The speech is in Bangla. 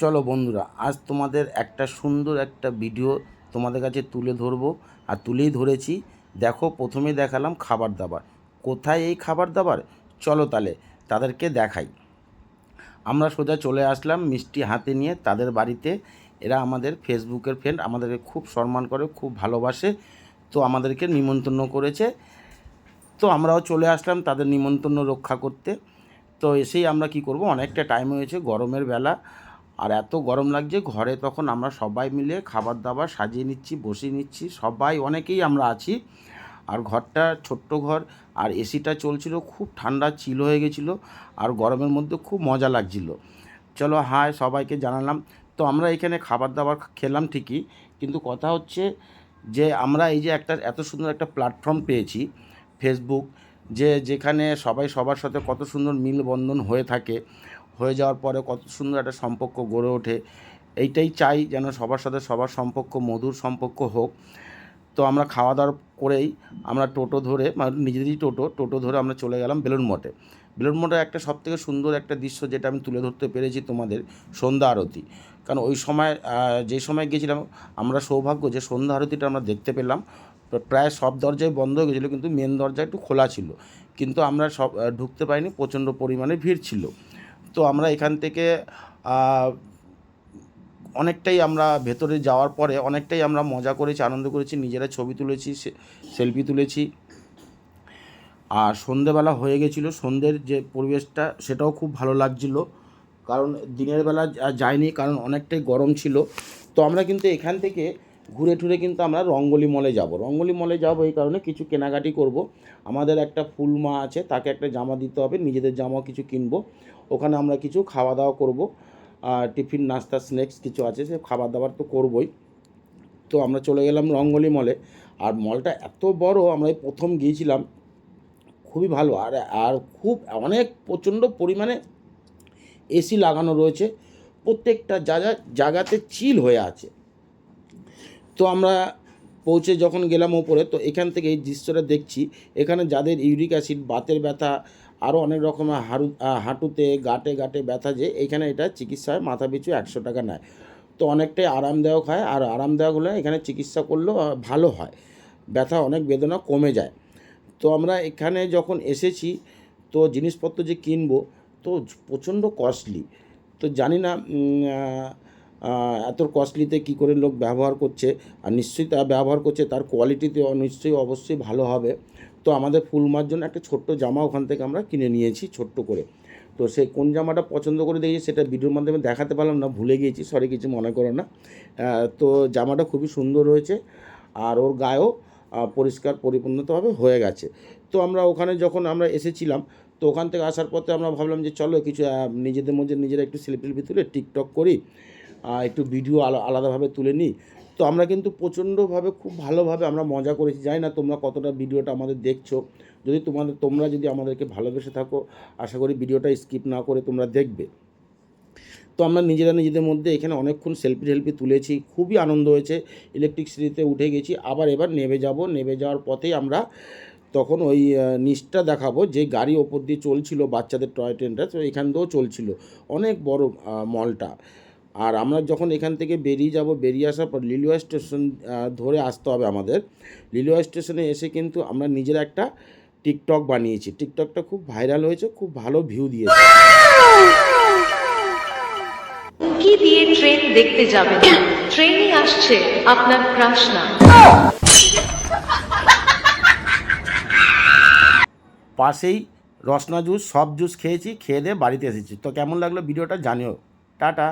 চলো বন্ধুরা, আজ তোমাদের একটা সুন্দর একটা ভিডিও তোমাদের কাছে তুলে ধরবো। আর তুলেই ধরেছি, দেখো, প্রথমে দেখালাম খাবার দাবার। কোথায় এই খাবার দাবার? চলো তাহলে তাদেরকে দেখাই। আমরা সোজা চলে আসলাম মিষ্টি হাতে নিয়ে তাদের বাড়িতে। এরা আমাদের ফেসবুকের ফ্রেন্ড আমাদেরকে খুব সম্মান করে, খুব ভালোবাসে। তো আমাদেরকে নিমন্ত্রণ করেছে। তো আমরাও চলে আসলাম তাদের নিমন্ত্রণ রক্ষা করতে। তো এসেই আমরা কি করব? অনেকটা টাইম হয়েছে, গরমের বেলা। আর এত গরম লাগছে, ঘরে তখন আমরা সবাই মিলে খাবার দাবার সাজিয়ে নিচ্ছি, বসিয়ে নিচ্ছি, সবাই অনেকেই আমরা আছি। আর ঘরটা ছোট্ট ঘর, আর এসিটা চলছিল, খুব ঠান্ডা, চিল হয়ে গেছিল, আর গরমের মধ্যে খুব মজা লাগছিল। চলো, হায়, সবাইকে জানালাম। তো আমরা এখানে খাবার দাবার খেলাম ঠিকই, কিন্তু কথা হচ্ছে যে আমরা এই যে একটা, এত সুন্দর একটা প্ল্যাটফর্ম পেয়েছি ফেসবুক যে যেখানে সবাই সবার সাথে কত সুন্দর মিলবন্ধন হয়ে থাকে হয়ে যাওয়ার পরে কত সুন্দর একটা সম্পর্ক গড়ে ওঠে। এইটাই চাই যেন সবার সাথে সবার সম্পর্ক, মধুর সম্পর্ক হোক। তো আমরা খাওয়া দাওয়া করেই আমরা টোটো ধরে মানে নিজেদেরই টোটো টোটো ধরে আমরা চলে গেলাম বেলুন মঠে। বেলুন মঠে একটা সবথেকে সুন্দর একটা দৃশ্য যেটা আমি তুলে ধরতে পেরেছি তোমাদের, সন্ধ্যা আরতি। কারণ ওই সময় যে সময় গেছিলাম আমরা সৌভাগ্য যে সন্ধ্যা আরতিটা আমরা দেখতে পেলাম, প্র- প্রায় সব দরজায় বন্ধ হয়ে গেছিল, কিন্তু মেন দরজা একটু খোলা ছিল। কিন্তু আমরা সব ঢুকতে পারিনি, প্রচণ্ড পরিমাণে ভিড় ছিল। তো আমরা এখান থেকে অনেকটাই আমরা ভেতরে যাওয়ার পরে অনেকটাই আমরা মজা করেছি, আনন্দ করেছি, নিজেরা ছবি তুলেছি সেলফি তুলেছি। আর সন্ধেবেলা হয়ে গেছিল, সন্ধ্যের যে পরিবেশটা সেটাও খুব ভালো লাগছিল। কারণ দিনের বেলা যায়নি কারণ অনেকটাই গরম ছিল। তো আমরা কিন্তু এখান থেকে ঘুরে টুরে কিন্তু আমরা রঙ্গলি মলে যাব। রঙ্গলি মলে যাব এই কারণে কিছু কেনাকাটি করব। আমাদের একটা ফুল মা আছে, তাকে একটা জামা দিতে হবে, নিজেদের জামা কিছু কিনবো। ওখানে আমরা কিছু খাওয়া দাওয়া করব টিফিন, নাস্তা, স্ন্যাক্স কিছু আছে, সে খাবার দাবার তো করবই। তো আমরা চলে গেলাম রঙ্গলি মলে, আর মলটা এত বড়, আমরা প্রথম গিয়েছিলাম, খুবই ভালো, আর আর খুব, অনেক প্রচণ্ড পরিমাণে এসি লাগানো রয়েছে, প্রত্যেকটা জায়গা, জায়গাতে চিল হয়ে আছে। তো আমরা পৌঁছে যখন গেলাম ওপরে, তো এখান থেকে এই দৃশ্যটা দেখছি, এখানে যাদের ইউরিক অ্যাসিড, বাতের ব্যথা আরও অনেক রকমের হাড়ু হাঁটুতে, গাঁটে গাঁটে ব্যথা যে এখানে এটা চিকিৎসা হয় মাথা পিছু একশো টাকা নেয়। তো অনেকটাই আরামদায়ক হয় আর আরামদায়ক হলে এখানে চিকিৎসা করলেও ভালো হয়। ব্যথা অনেক বেদনা কমে যায়। তো আমরা এখানে যখন এসেছি, তো জিনিসপত্র যে কিনবো, তো প্রচণ্ড কস্টলি। তো জানি না এত কস্টলিতে কী করে লোক ব্যবহার করছে। আর নিশ্চয়ই তা ব্যবহার করছে, তার কোয়ালিটিতে নিশ্চয়ই অবশ্যই ভালো হবে। তো আমাদের ফুলমার জন্য একটা ছোট্ট জামা ওখান থেকে আমরা কিনে নিয়েছি, ছোট্ট করে। তো সে কোন জামাটা পছন্দ করে দিয়েছি সেটা ভিডিওর মাধ্যমে দেখাতে পারলাম না, ভুলে গিয়েছি সরি কিছু মনে করো না। তো জামাটা খুবই সুন্দর হয়েছে আর ওর গায়েও পরিষ্কার পরিপূর্ণতভাবে হয়ে গেছে। তো আমরা ওখানে যখন আমরা এসেছিলাম, তো ওখান থেকে আসার পথে আমরা ভাবলাম যে চলো কিছু নিজেদের মধ্যে নিজেরা একটু সেলফি টেলফি তুলে টিকটক করি একটু ভিডিও আলা- আলাদাভাবে তুলে নিই। তো আমরা কিন্তু প্রচণ্ডভাবে, খুব ভালোভাবে আমরা মজা করেছি। জানি না তোমরা কতটা ভিডিওটা আমাদের দেখছ। যদি তোমাদের তোমরা যদি আমাদেরকে ভালোবেসে থাকো, আশা করি ভিডিওটা স্কিপ না করে তোমরা দেখবে। তো আমরা নিজেরা নিজেদের মধ্যে এখানে অনেকক্ষণ সেলফি টেলফি তুলেছি। খুবই আনন্দ হয়েছে। ইলেকট্রিক সিটিতে উঠে গেছি। আবার এবার নেবে যাব। নেবে যাওয়ার পথেই আমরা তখন ওই নিচটা দেখাবো। যে গাড়ি ওপর দিয়ে চলছিল বাচ্চাদের টয় ট্রেনটা, তো এখান দিয়েও চলছিল। অনেক বড় মলটা। আর আমরা যখন এখান থেকে বেরিয়ে যাব বেরিয়ে আসার পর লিলুয়া স্টেশন ধরে আসতে হবে আমাদের। লিলুয়া স্টেশনে এসে কিন্তু আমরা নিজেরা একটা টিকটক বানিয়েছি। টিকটকটা খুব ভাইরাল হয়েছে খুব ভালো ভিউ দিয়েছে। কি দিয়ে ট্রেন দেখতে যাবেন ট্রেনে আসছে আপনার ক্রাশ না। পাশেই রসনা জুস সব জুস খেয়েছি খেয়ে দিয়ে বাড়িতে এসেছি। তো কেমন লাগল ভিডিওটা জানিও। টাটা।